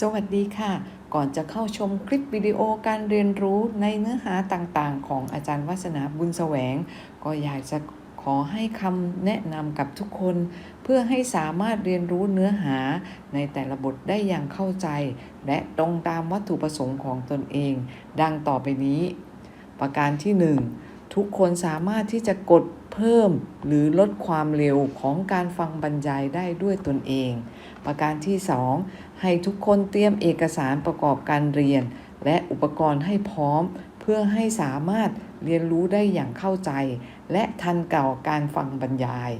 สวัสดีค่ะ ก่อนจะเข้าชมคลิปวิดีโอการเรียนรู้ในเนื้อหาต่างๆ ของอาจารย์วัฒนาบุญแสวง ก็อยากจะขอให้คำแนะนำกับทุกคน เพื่อให้สามารถเรียนรู้เนื้อหาในแต่ละบทได้อย่างเข้าใจ และตรงตามวัตถุประสงค์ของตนเอง ดังต่อไปนี้ ประการที่ 1 ทุกคนสามารถที่จะกดเพิ่มหรือลดความเร็วของการฟังบรรยายได้ด้วยตนเอง ประการที่ 2 ให้ทุกคนเตรียมเอกสารประกอบการเรียน และอุปกรณ์ให้พร้อม เพื่อให้สามารถเรียนรู้ได้อย่างเข้าใจ และทันเก่าการฟังบรรยาย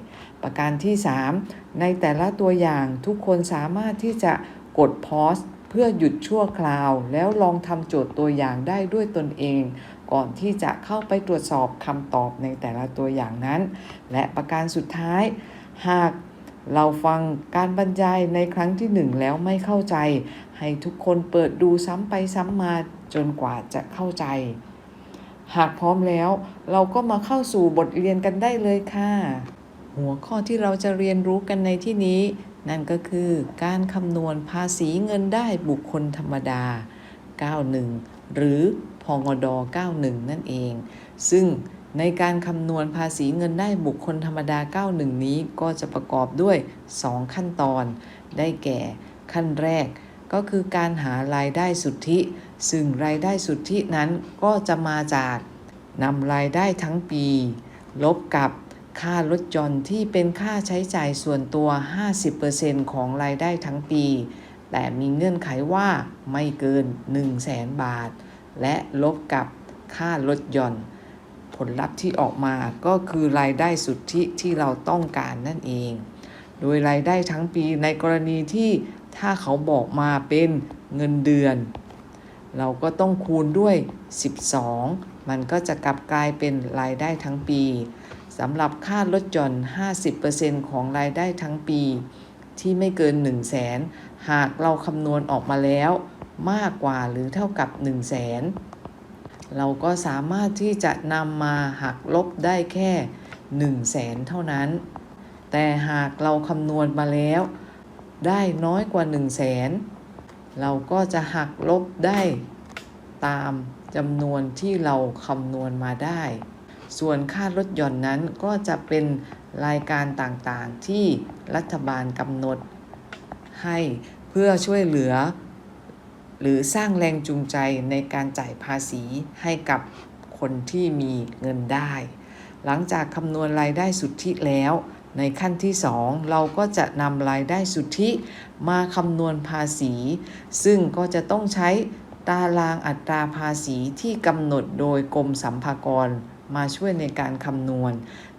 ประการที่ 3 ในแต่ละตัวอย่างทุกคนสามารถที่จะกดพอสเพื่อหยุดชั่วคราว แล้วลองทำโจทย์ตัวอย่างได้ด้วยตนเอง ก่อนที่จะเข้าไปตรวจสอบคำตอบในแต่ละตัวอย่างนั้น และประการสุดท้าย หากเราฟังการบรรยายในครั้งที่หนึ่งแล้วไม่เข้าใจ ให้ทุกคนเปิดดูซ้ำไปซ้ำมาจนกว่าจะเข้าใจ หากพร้อมแล้ว เราก็มาเข้าสู่บทเรียนกันได้เลยค่ะ หัวข้อที่เราจะเรียนรู้กันในที่นี้ นั่นก็คือการคำนวณภาษีเงินได้บุคคลธรรมดา 91 หรือ พงด 91 นั่นเอง ซึ่งในการคำนวณภาษีเงินได้บุคคลธรรมดา 91 นี้ก็จะประกอบด้วย 2 ขั้นตอน ได้แก่ขั้นแรกก็คือการหารายได้สุทธิ ซึ่งรายได้สุทธินั้นก็จะมาจากนำรายได้ทั้งปี ลบกับค่ารถยนต์ที่เป็นค่าใช้จ่ายส่วนตัว 50%ของรายได้ทั้งปี แต่มีเงื่อนไขว่าไม่เกิน 1 0 0 0 0แสนบาท และลบกับค่ารถยนต์ผลลัพธ์ที่ออกมาก็คือรายได้สุทธิที่เราต้องการนั่นเอง โดยรายได้ทั้งปีในกรณีที่ถ้าเขาบอกมาเป็นเงินเดือน เราก็ต้องคูณด้วย 12 มันก็จะกลับกลายเป็นรายได้ทั้งปีสำหรับค่ารถยนต์50%ของรายได้ทั้งปี ที่ไม่เกิน 1 0 0 0 0แสนหากเราคำนวณออกมาแล้ว มากกว่าหรือเท่ากับ 1 0 0 0 0แสนเราก็สามารถที่จะนำมาหักลบได้แค่ 1 0 0 0 0แสนเท่านั้น แต่หากเราคำนวณมาแล้ว ได้น้อยกว่า 1 0 0 0 0แสนเราก็จะหักลบได้ตามจำนวนที่เราคำนวณมาได้ ส่วนค่ารถยนต์นั้นก็จะเป็นรายการต่างๆที่รัฐบาลกำหนด ให้เพื่อช่วยเหลือ หรือสร้างแรงจูงใจในการจ่ายภาษีให้กับคนที่มีเงินได้ หลังจากคำนวณรายได้สุทธิแล้ว ในขั้นที่ 2 เราก็จะนำรายได้สุทธิมาคำนวณภาษี ซึ่งก็จะต้องใช้ตารางอัตราภาษีที่กำหนดโดยกรมสัมภากรมาช่วยในการคำนวณ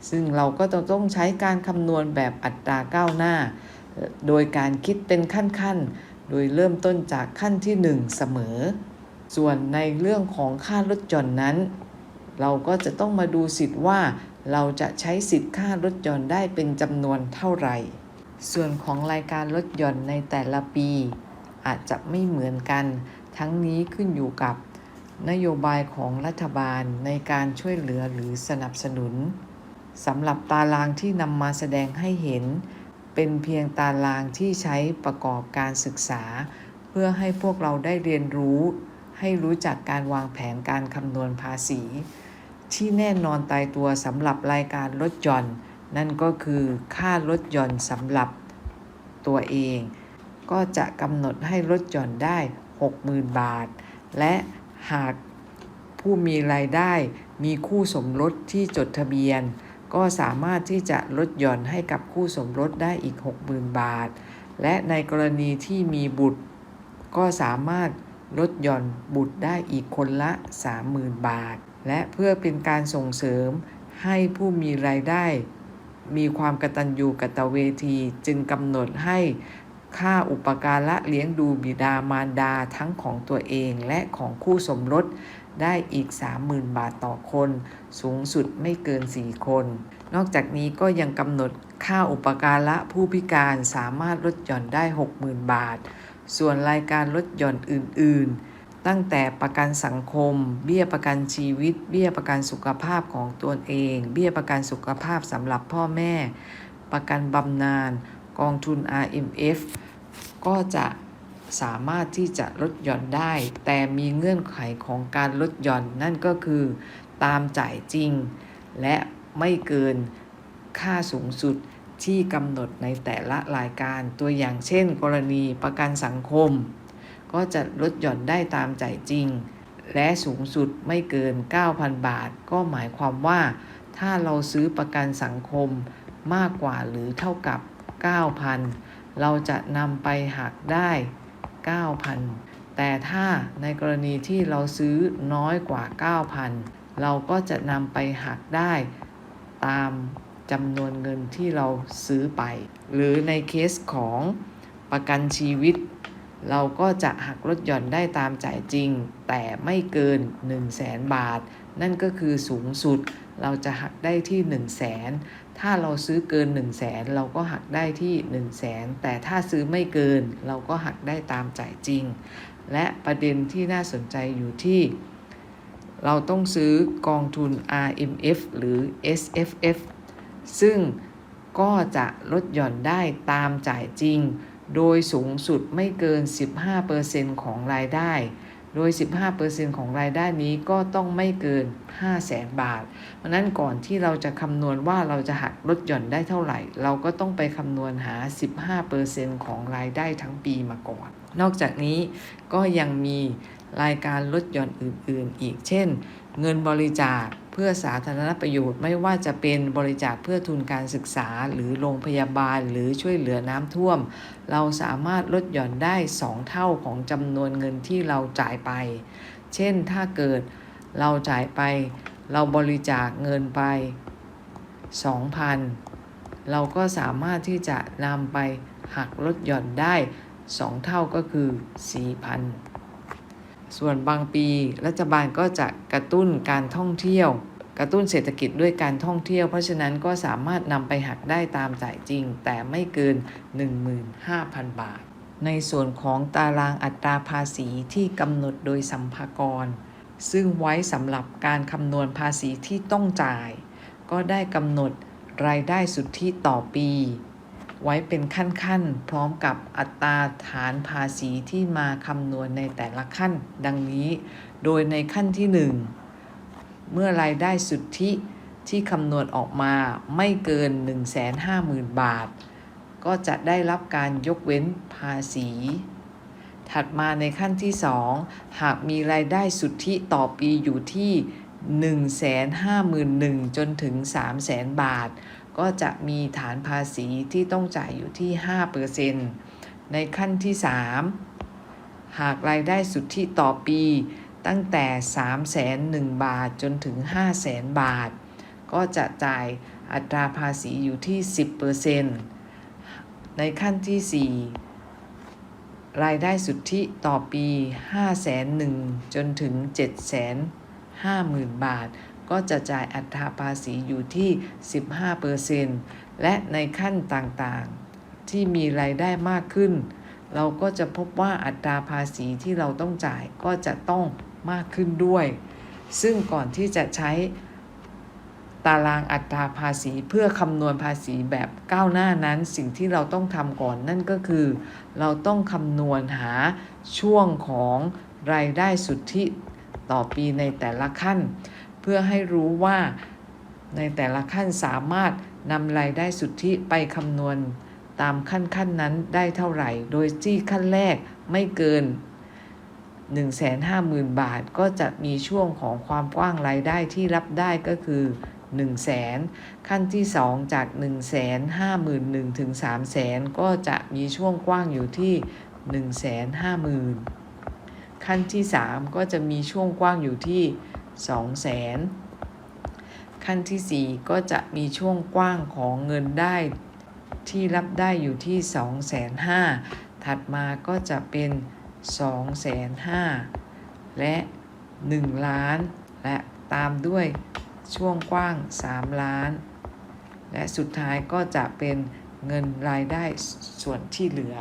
ซึ่งเราก็ต้องใช้การคำนวณแบบอัตราก้าวหน้า โดยการคิดเป็นขั้นๆ โดยเริ่มต้นจากขั้นที่ 1 เสมอ ส่วนในเรื่องของค่ารถจนต์นั้น เราก็จะต้องมาดูสิทธิ์ว่า เราจะใช้สิทธิ์ค่ารถยนต์ได้เป็นจำนวนเท่าไหร่ ส่วนของรายการรถยนต์ในแต่ละปี อาจจะไม่เหมือนกัน ทั้งนี้ขึ้นอยู่กับนโยบายของรัฐบาลในการช่วยเหลือหรือสนับสนุนสำหรับตารางที่นำมาแสดงให้เห็น เป็นเพียงตารางที่ใช้ประกอบการศึกษา เพื่อให้พวกเราได้เรียนรู้ ให้รู้จักการวางแผนการคำนวณภาษี ที่แน่นอนตายตัวสำหรับรายการรถยนต์นั่นก็คือค่ารถยนต์สำหรับตัวเอง ก็จะกำหนดให้รถยนต์ได้ 60,000 บาท และหากผู้มีรายได้มีคู่สมรสที่จดทะเบียน ก็สามารถที่จะลดหย่อนให้กับคู่สมรสได้อีก 60,000 บาท และในกรณีที่มีบุตร ก็สามารถลดหย่อนบุตรได้อีกคนละ 30,000 บาท และเพื่อเป็นการส่งเสริมให้ผู้มีรายได้ มีความกตัญญูกตเวทีจึงกำหนดให้ ค่าอุปการะเลี้ยงดูบิดามารดาทั้งของตัวเองและของคู่สมรสได้อีก 30,000 บาทต่อคน สูงสุดไม่เกิน 4 คน นอกจากนี้ก็ยังกำหนดค่าอุปการะผู้พิการสามารถลดหย่อนได้ 60,000 บาท ส่วนรายการลดหย่อนอื่น ๆ ตั้งแต่ประกันสังคม เบี้ยประกันชีวิต เบี้ยประกันสุขภาพของตัวเอง เบี้ยประกันสุขภาพสำหรับพ่อแม่ ประกันบำนาญ กองทุน RMF ก็จะสามารถที่จะลดหย่อนได้ แต่มีเงื่อนไขของการลดหย่อนนั่นก็คือตามจ่ายจริง และไม่เกินค่าสูงสุดที่กำหนดในแต่ละรายการตัวอย่างเช่น กรณีประกันสังคม ก็จะลดหย่อนได้ตามจ่ายจริง และสูงสุดไม่เกิน 9,000 บาท ก็หมายความว่า ถ้าเราซื้อประกันสังคมมากกว่าหรือเท่ากับ 9,000 เราจะนำไปหักได้ 9,000 แต่ถ้าในกรณีที่เราซื้อน้อยกว่า 9,000 เราก็จะนำไปหักได้ตามจำนวนเงินที่เราซื้อไป หรือในเคสของประกันชีวิต เราก็จะหักลดหย่อนได้ตามจ่ายจริง แต่ไม่เกิน 1 0 0 0 0แสนบาท นั่นก็คือสูงสุดเราจะหักได้ที่ 1 0 0 0 0แสน ถ้าเราซื้อเกิน 1 0 0 0 0แสนเราก็หักได้ที่ 1 0 0 0 0แสนแต่ถ้าซื้อไม่เกินเราก็หักได้ตามจ่ายจริง และประเด็นที่น่าสนใจอยู่ที่ เราต้องซื้อกองทุน RMF หรือ SFF ซึ่งก็จะลดหย่อนได้ตามจ่ายจริง โดยสูงสุดไม่เกิน 15%ของรายได้ โดย 15%ของรายได้นี้ก็ต้องไม่เกิน 500,000บาท เพราะนั้นก่อนที่เราจะคำนวณว่าเราจะหักลดหย่อนได้เท่าไหร่ เราก็ต้องไปคำนวณหา 15%ของรายได้ทั้งปีมาก่อน นอกจากนี้ก็ยังมีรายการลดหย่อนอื่น ๆ อีก เช่น เงินบริจาค เพื่อสาธารณประโยชน์ไม่ว่าจะเป็นบริจาคเพื่อทุนการศึกษาหรือโรงพยาบาลหรือช่วยเหลือน้ำท่วม เราสามารถลดหย่อนได้ 2 เท่าของจำนวนเงินที่เราจ่ายไป เช่นถ้าเกิดเราจ่ายไป เราบริจาคเงินไป 2,000 เราก็สามารถที่จะนำไปหักลดหย่อนได้ 2 เท่าก็คือ 4,000 ส่วนบางปีรัฐบาลก็จะกระตุ้นการท่องเที่ยว กระตุ้นเศรษฐกิจด้วยการท่องเที่ยว เพราะฉะนั้นก็สามารถนำไปหักได้ตามจ่ายจริง แต่ไม่เกิน 15,000 บาท ในส่วนของตารางอัตราภาษีที่กำหนดโดยสัมภากร ซึ่งไว้สำหรับการคำนวณภาษีที่ต้องจ่าย ก็ได้กำหนดรายได้สุทธิต่อปี ไว้เป็นขั้นๆ พร้อมกับอัตราฐานภาษีที่มาคำนวณในแต่ละขั้น ดังนี้ โดยในขั้นที่ 1 เมื่อรายได้สุทธิที่คำนวณออกมาไม่เกิน 150,000 บาท ก็จะได้รับการยกเว้นภาษี ถัดมาในขั้นที่ 2 หากมีรายได้สุทธิต่อปีอยู่ที่ 151,000 จนถึง 300,000 บาท ก็จะมีฐานภาษีที่ต้องจ่ายอยู่ที่ 5%ในขั้นที่ 3 หากรายได้สุทธิต่อปีตั้งแต่ 301,000 บาทจนถึง 5 0 0 0 0 บาท ก็จะจ่ายอัตราภาษีอยู่ที่ 10%ในขั้นที่ 4 รายได้สุทธิต่อปี 501,000 จนถึง 750,000 บาท ก็จะจ่ายอัตราภาษีอยู่ที่ 15%และในขั้นต่างๆ ที่มีรายได้มากขึ้น เราก็จะพบว่าอัตราภาษีที่เราต้องจ่ายก็จะต้องมากขึ้นด้วย ซึ่งก่อนที่จะใช้ตารางอัตราภาษีเพื่อคำนวณภาษีแบบก้าวหน้านั้น สิ่งที่เราต้องทำก่อนนั่นก็คือ เราต้องคำนวณหาช่วงของรายได้สุทธิต่อปีในแต่ละขั้น เพื่อให้รู้ว่าในแต่ละขั้นสามารถนำรายได้สุทธิไปคำนวณ ตามขั้นขั้นนั้นได้เท่าไหร่ โดยที่ขั้นแรกไม่เกิน 150,000 บาทก็จะมีช่วงของความกว้างรายได้ที่รับได้ก็คือ1 0 0 0 0แสนขั้นที่ 2 จาก 1 5 1 0 0 0ถึง3 0 0แสนก็จะมีช่วงกว้างอยู่ที่ 1 5 0 0 0 0 ขั้นที่ 3 ก็จะมีช่วงกว้างอยู่ที่ 2 0 0แสนขั้นที่ 4 ก็จะมีช่วงกว้างของเงินได้ที่รับได้อยู่ที่ 2 5 0 0 0 0ถัดมาก็จะเป็น 2 5 0 0 0และ 1 ล้าน และตามด้วยช่วงกว้าง 3 ล้าน และสุดท้ายก็จะเป็นเงินรายได้ส่วนที่เหลือ